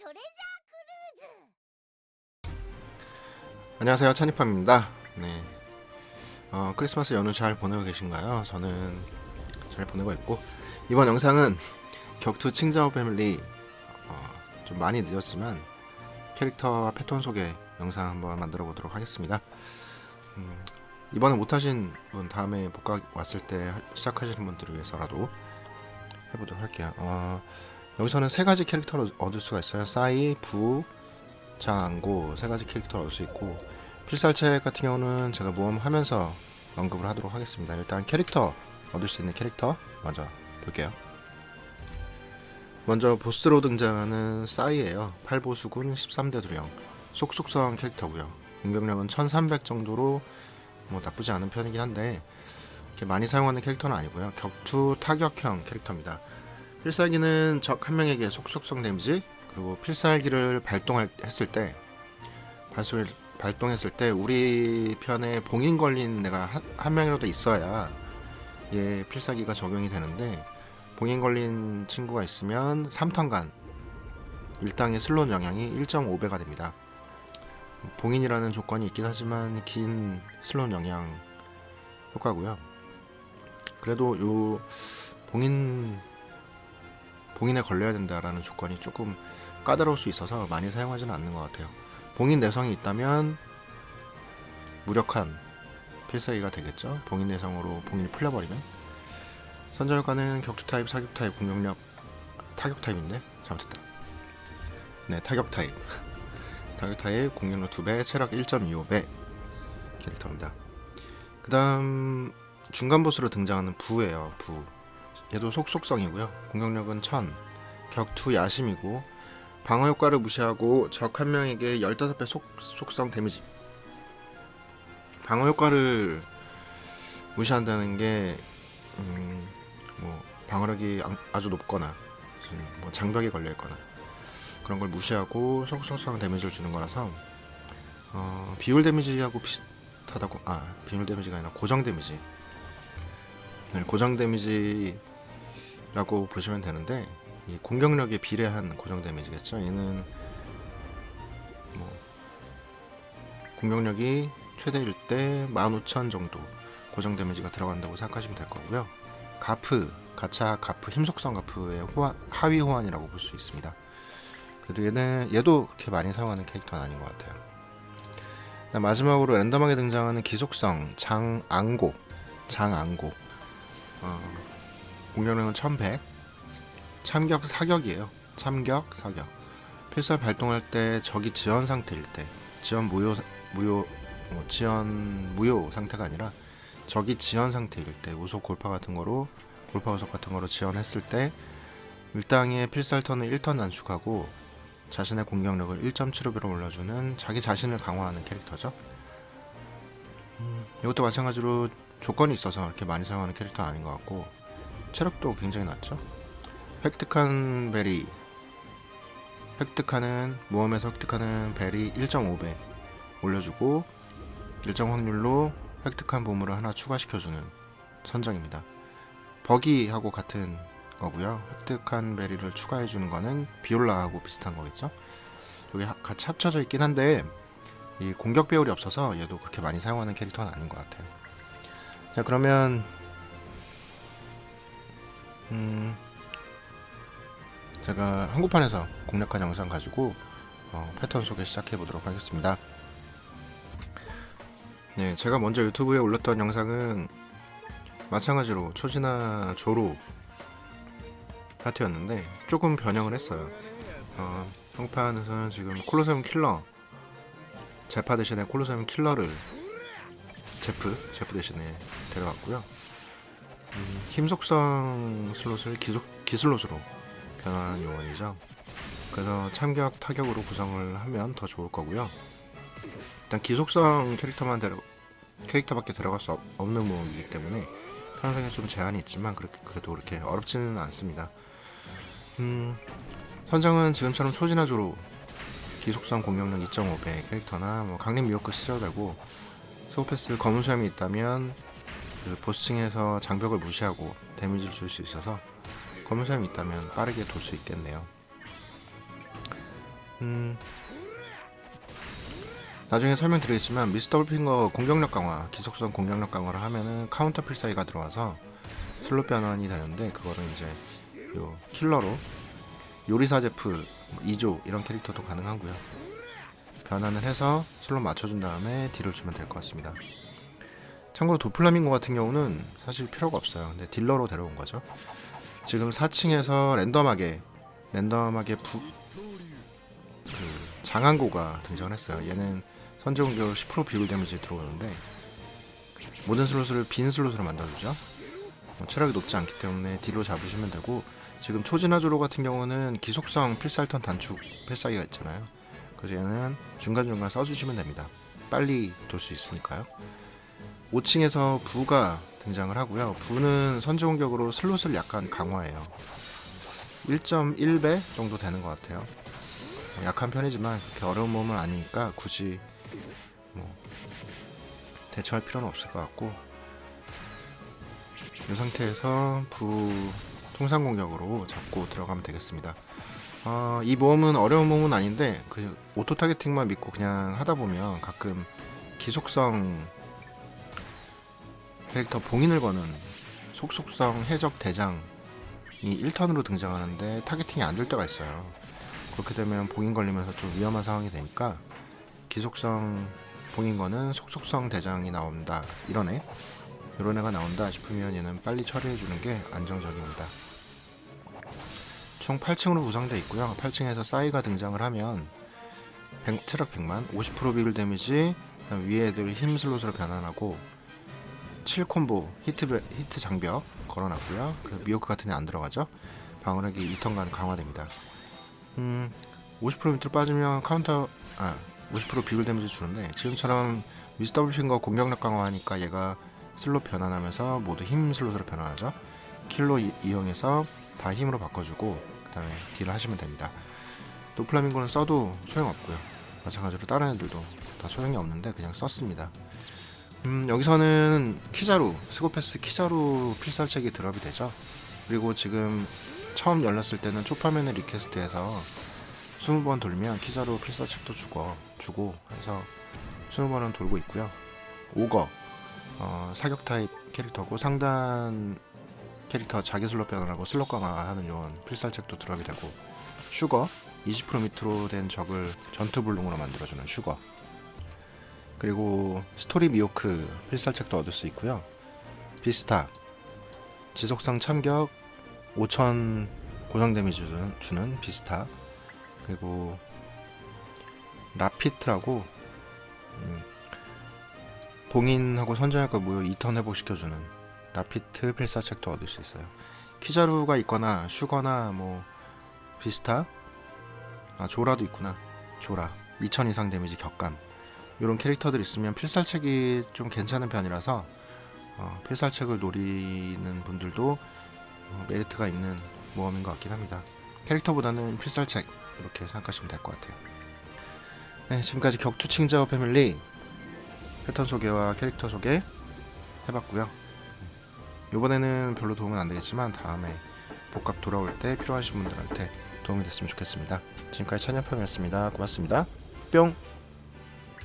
도레자 크루즈. 안녕하세요 찬이팜입니다. 네, 어, 크리스마스 연휴 잘 보내고 계신가요? 저는 잘 보내고 있고 이번 영상은 격투 칭자오 패밀리 어, 좀 많이 늦었지만 캐릭터와 패턴 소개 영상 한번 만들어 보도록 하겠습니다. 음, 이번에 못하신 분 다음에 복각 왔을 때 시작하시는 분들을 위해서라도 해보도록 할게요. 어, 여기서는 세 가지 캐릭터를 얻을 수가 있어요 싸이, 부, 장고 세 가지 캐릭터를 얻을 수 있고 필살책 같은 경우는 제가 모험하면서 언급을 하도록 하겠습니다. 일단 캐릭터 얻을 수 있는 캐릭터 먼저 볼게요. 먼저 보스로 등장하는 싸이예요. 팔보수군 13대 두령 속속성한 캐릭터고요. 공격력은 1300 정도로 뭐 나쁘지 않은 편이긴 한데 이렇게 많이 사용하는 캐릭터는 아니고요. 격투 타격형 캐릭터입니다. 필살기는 적 한 명에게 속속성 데미지 그리고 필살기를 발동했을 때 발소를 발동했을 때 우리 편에 봉인 걸린 애가 한, 한 명이라도 있어야 얘 필살기가 적용이 되는데 봉인 걸린 친구가 있으면 3턴간 일당의 슬롯 영향이 1.5배가 됩니다. 봉인이라는 조건이 있긴 하지만 긴 슬롯 영향 효과고요. 그래도 요 봉인 봉인에 걸려야 된다라는 조건이 조금 까다로울 수 있어서 많이 사용하지는 않는 것 같아요. 봉인 내성이 있다면 무력한 필살기가 되겠죠. 봉인 내성으로 봉인이 풀려버리면 선저 효과는 격투 타입, 사격 타입, 공격력 타격 타입인데 잘못했다. 네, 타격 타입. 타격 타입, 공격력 2배, 체력 1.25배 캐릭터입니다. 그다음 중간 보스로 등장하는 부예요. 부. 얘도 속속성이고요. 공격력은 1000, 격투 야심이고 방어 효과를 무시하고 적 한 명에게 15배 속, 속성 데미지. 방어 효과를 무시한다는 게, 음, 뭐, 방어력이 아- 아주 높거나, 음, 뭐 장벽에 걸려있거나, 그런 걸 무시하고 속속성 데미지를 주는 거라서, 어, 비율 데미지하고 비슷하다고, 아, 비율 데미지가 아니라 고정 데미지. 네, 고정 데미지 라고 보시면 되는데, 이 공격력에 비례한 고정 데미지겠죠. 얘는 뭐 공격력이 최대일 때 15,000 정도 고정 데미지가 들어간다고 생각하시면 될 거고요. 가프, 가차 가프, 힘속성 가프의 호환, 하위 호환이라고 볼 수 있습니다. 그래도 얘는 얘도 그렇게 많이 사용하는 캐릭터는 아닌 것 같아요. 마지막으로 랜덤하게 등장하는 기속성 장앙고, 장앙고. 어, 공격력은 1100. 참격 사격이에요. 참격 사격. 필살 발동할 때 적이 지연 상태일 때, 지연 무효 무효 뭐 지연 무효 상태가 아니라 적이 지연 상태일 때 우속 골파 같은 거로 골파 우속 같은 거로 지연했을 때 일당의 필살 턴을 1턴 단축하고 자신의 공격력을 1.75배로 올려주는 자기 자신을 강화하는 캐릭터죠. 음, 이것도 마찬가지로 조건이 있어서 이렇게 많이 사용하는 캐릭터는 아닌 것 같고 체력도 굉장히 낮죠. 획득한 베리 획득하는 모험에서 획득하는 벨이 1.5배 올려주고 일정 확률로 획득한 보물을 하나 추가시켜주는 선정입니다. 버기하고 같은 거고요. 획득한 베리를 추가해주는 거는 비올라하고 비슷한 거겠죠. 여기 하- 같이 합쳐져 있긴 한데 이 공격 배율이 없어서 얘도 그렇게 많이 사용하는 캐릭터는 아닌 것 같아요. 자 그러면 음 제가 한국판에서 공략한 영상 가지고 어, 패턴 소개 시작해 보도록 하겠습니다. 네, 제가 먼저 유튜브에 올렸던 영상은 마찬가지로 초지나 조로 파트였는데 조금 변형을 했어요. 어, 한국판에서는 지금 콜로세움 킬러 제파 대신에 콜로세움 킬러를 제프 제프 대신에 데려왔고요. 음, 힘속성 슬롯을 기속 기슬롯으로 변환한 요원이죠. 그래서 참격 타격으로 구성을 하면 더 좋을 거고요. 일단 기속성 캐릭터만 데려 캐릭터밖에 들어갈 수 없- 없는 모험이기 때문에 편성에 좀 제한이 있지만 그렇게 그래도 그렇게 어렵지는 않습니다. 음, 선정은 지금처럼 초진화조로 기속성 공격력 2.5배 캐릭터나 뭐 강림 미호크 쓰셔도 되고 소패스 검은 수염이 있다면 그 보스층에서 장벽을 무시하고 데미지를 줄 수 있어서 검은 수염이 있다면 빠르게 돌 수 있겠네요. 음, 나중에 설명드리겠지만 미스 더블 핑거 공격력 강화, 기속성 공격력 강화를 하면은 카운터 필살기가 들어와서 슬롯 변환이 되는데 그거를 이제 요 킬러로 요리사 제프 2조 이런 캐릭터도 가능하고요. 변환을 해서 슬롯 맞춰준 다음에 딜을 주면 될 것 같습니다. 참고로 도플라밍고 같은 경우는 사실 필요가 없어요. 근데 딜러로 데려온 거죠. 지금 4층에서 랜덤하게 랜덤하게 부, 그 장항고가 등장을 했어요. 얘는 선제 공격 10% 비굴 데미지 들어오는데 모든 슬롯을 빈 슬롯으로 만들어주죠. 뭐 체력이 높지 않기 때문에 딜로 잡으시면 되고 지금 초진화조로 같은 경우는 기속성 필살턴 단축 필살기가 있잖아요. 그래서 얘는 중간중간 써주시면 됩니다. 빨리 돌 수 있으니까요. 5층에서 부가 등장을 하고요. 부는 선제 공격으로 슬롯을 약간 강화해요. 1.1배 정도 되는 것 같아요. 약한 편이지만 그렇게 어려운 몸은 아니니까 굳이 뭐 대처할 필요는 없을 것 같고 이 상태에서 부 통상 공격으로 잡고 들어가면 되겠습니다. 어, 이 모험은 어려운 모험은 아닌데 그 오토 타겟팅만 믿고 그냥 하다 보면 가끔 기속성 캐릭터 봉인을 거는 속속성 해적 대장이 1턴으로 등장하는데 타겟팅이 안 될 때가 있어요. 그렇게 되면 봉인 걸리면서 좀 위험한 상황이 되니까 기속성 봉인 거는 속속성 대장이 나온다 애 이런 애가 나온다 싶으면 얘는 빨리 처리해 주는 게 안정적입니다. 총 8층으로 구성되어 있고요. 8층에서 싸이가 등장을 하면 100, 체력 100만, 50% 비글 데미지, 위에 애들 힘 슬롯으로 변환하고 7콤보 히트 베- 히트 장벽 걸어놨고요. 그 미호크 같은 애 안 들어가죠. 방어력이 2턴간 강화됩니다. 음, 50% 밑으로 빠지면 카운터 아, 50% 비글 데미지 주는데 지금처럼 미스 더블 핑거 공격력 강화하니까 얘가 슬롯 변환하면서 모두 힘 슬롯으로 변환하죠. 킬로 이, 이용해서 다 힘으로 바꿔주고 그 다음에 딜을 하시면 됩니다. 노플라밍고는 써도 소용없고요. 마찬가지로 다른 애들도 다 소용이 없는데 그냥 썼습니다. 음, 여기서는 키자루, 스고패스 키자루 필살책이 드랍이 되죠. 그리고 지금 처음 열렸을 때는 초파면을 리퀘스트해서 20번 돌면 키자루 필살책도 주고, 주고 해서 20번은 돌고 있고요. 오거, 어, 사격 타입 캐릭터고 상단 캐릭터 자기 슬롯 변환하고 슬롯 강화하는 요원 필살책도 드랍이 되고 슈거 20% 밑으로 된 적을 전투 불능으로 만들어주는 슈거 그리고 스토리 미호크 필살책도 얻을 수 있고요. 비스타 지속상 참격 5000 고정 데미지 주는, 주는 비스타 그리고 라피트라고 음, 봉인하고 선전할거 무효 2턴 회복시켜주는 라피트 필사책도 얻을 수 있어요. 키자루가 있거나 슈거나 뭐 비스타? 아 조라도 있구나. 조라. 2000 이상 데미지 격감 이런 캐릭터들 있으면 필살책이 좀 괜찮은 편이라서 어, 필살책을 노리는 분들도 어, 메리트가 있는 모험인 것 같긴 합니다. 캐릭터보다는 필살책 이렇게 생각하시면 될 것 같아요. 네 지금까지 격투 칭자오 패밀리 패턴 소개와 캐릭터 소개 해봤고요. 이번에는 별로 도움은 안 되겠지만 다음에 복각 돌아올 때 필요하신 분들한테 도움이 됐으면 좋겠습니다. 지금까지 찬엽형이었습니다. 고맙습니다. 뿅!